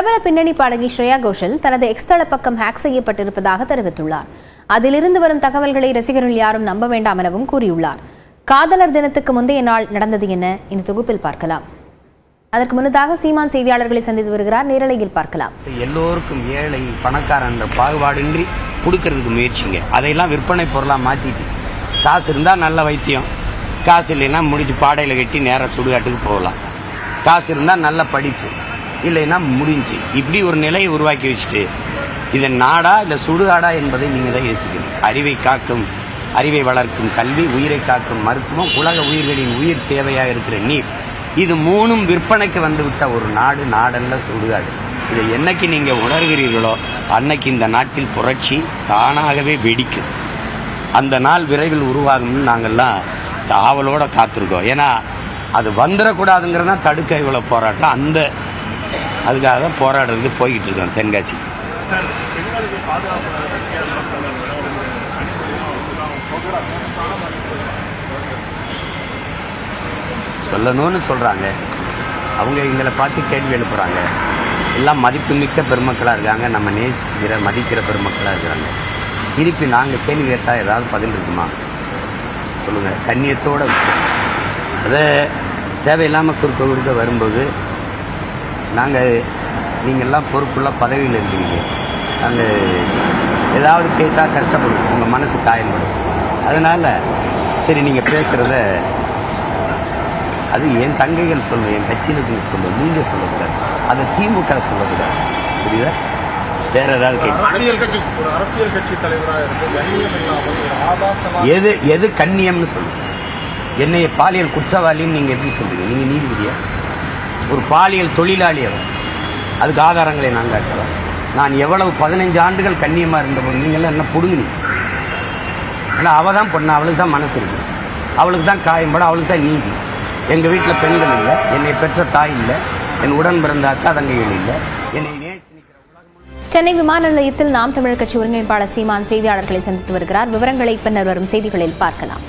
பிரபல பின்னணி பாடகி ஸ்ரேயா கோஷல் தனது எக்ஸ் தள பக்கம் ஹேக் செய்யப்பட்டிருப்பதாக தெரிவித்துள்ளார். அதிலிருந்து வரும் தகவல்களை ரசிகர்கள் யாரும் நம்ப வேண்டாம் எனவும் கூறியுள்ளார். காதலர் தினத்துக்கு முந்தைய நாள் நடந்தது என்ன? இந்த தொகுப்பில் பார்க்கலாம். அதற்கு முன்னதாக சீமான் செய்தியாளர்களை சந்தித்து வருகிறார். நேரலையில் பார்க்கலாம். எல்லோருக்கும் ஏழை பணக்காரன் என்ற பாகுபாடின்றி கொடுக்கறதுக்கு முயற்சிங்க. அதையெல்லாம் விற்பனை பொருளாக மாற்றிட்டு காசு இருந்தால் நல்ல வைத்தியம். காசு இல்லைன்னா முடிச்சு பாடையில் கட்டி நேராக சுடுகாட்டுக்கு போகலாம். காசு இருந்தால் நல்ல படிப்பு. இல்லைன்னா முடிஞ்சு. இப்படி ஒரு நிலையை உருவாக்கி வச்சுட்டு இது நாடா இல்லை சுடுகாடா என்பதை நீங்கள் தான் யோசிக்கணும். அறிவை காக்கும் அறிவை வளர்க்கும் கல்வி உயிரை காக்கும் மருத்துவம் உலக உயிர்களின் உயிர் தேவையாக இருக்கிற நீர். இது மூணும் விற்பனைக்கு வந்துவிட்ட ஒரு நாடு நாடல்ல சுடுகாடு. இதை என்னைக்கு நீங்கள் உணர்கிறீர்களோ அன்னைக்கு இந்த நாட்டில் புரட்சி தானாகவே வெடிக்கும். அந்த நாள் விரைவில் உருவாகும்னு நாங்கள்லாம் ஆவலோடு காத்திருக்கோம். ஏன்னா அது வந்துடக்கூடாதுங்கிறதான் தடுக்க இவ்வளோ போராட்டம். அந்த அதுக்காக தான் போராடுறதுக்கு போய்கிட்டு இருக்கோம் தென்காசி. சொல்லணும்னு சொல்கிறாங்க அவங்க எங்களை பார்த்து கேள்வி எழுப்புகிறாங்க எல்லாம் மதிப்புமிக்க பெருமக்களாக இருக்காங்க. நம்ம நேசிக்கிற மதிக்கிற பெருமக்களாக இருக்கிறாங்க திருப்பி நாங்கள் கேள்வி கேட்டால் ஏதாவது பதில் இருக்குமா? சொல்லுங்கள் கண்ணியத்தோடு அதை தேவையில்லாமல் குறுக்க குறுக்க வரும்போது நாங்கள் நீங்கள்லாம் பொறுப்புள்ள பதவியில் இருக்கிறீங்க நாங்கள் ஏதாவது கேட்டால் கஷ்டப்படும். உங்கள் மனசு காயப்படும். அதனால் சரி நீங்கள் பேசுகிறத அது என் தங்கைகள் சொல்லும் என் கட்சியில் இருக்கவங்க சொல்லும் நீங்கள் சொல்லக்கூடாது. அதை திமுக சொல்லக்கூடாது. புரியுதா? வேற ஏதாவது அரசியல் கட்சி அரசியல் கட்சி தலைவராக எது எது கண்ணியம்னு சொல்லுங்க என்னைய பாலியல் குற்றவாளின்னு நீங்கள் எப்படி சொல்றீங்க? நீங்கள் நீதிபதியா? ஒரு பாலியல் தொழிலாளி அவர் அதுக்கு ஆதாரங்களை நான் காட்டலாம் நான் எவ்வளவு பதினஞ்சு ஆண்டுகள் கண்ணியமாக இருந்தபோது நீங்கள்லாம் என்ன பிடுங்கினி ஆனால் அவள் தான் பொண்ணு அவளுக்கு தான் மனசு இருக்கு. அவளுக்கு தான் காயம்பட அவளுக்கு தான் நீதி. எங்கள் வீட்டில் பெண்கள் இல்லை என்னை பெற்ற தாய் இல்லை என் உடன் பிறந்த அக்கா தங்கைகள் இல்லை என்னை சென்னை விமான நிலையத்தில் நாம் தமிழர் கட்சி ஒருங்கிணைப்பாளர் சீமான் செய்தியாளர்களை சந்தித்து வருகிறார். விவரங்களை பின்னர் வரும் செய்திகளில் பார்க்கலாம்.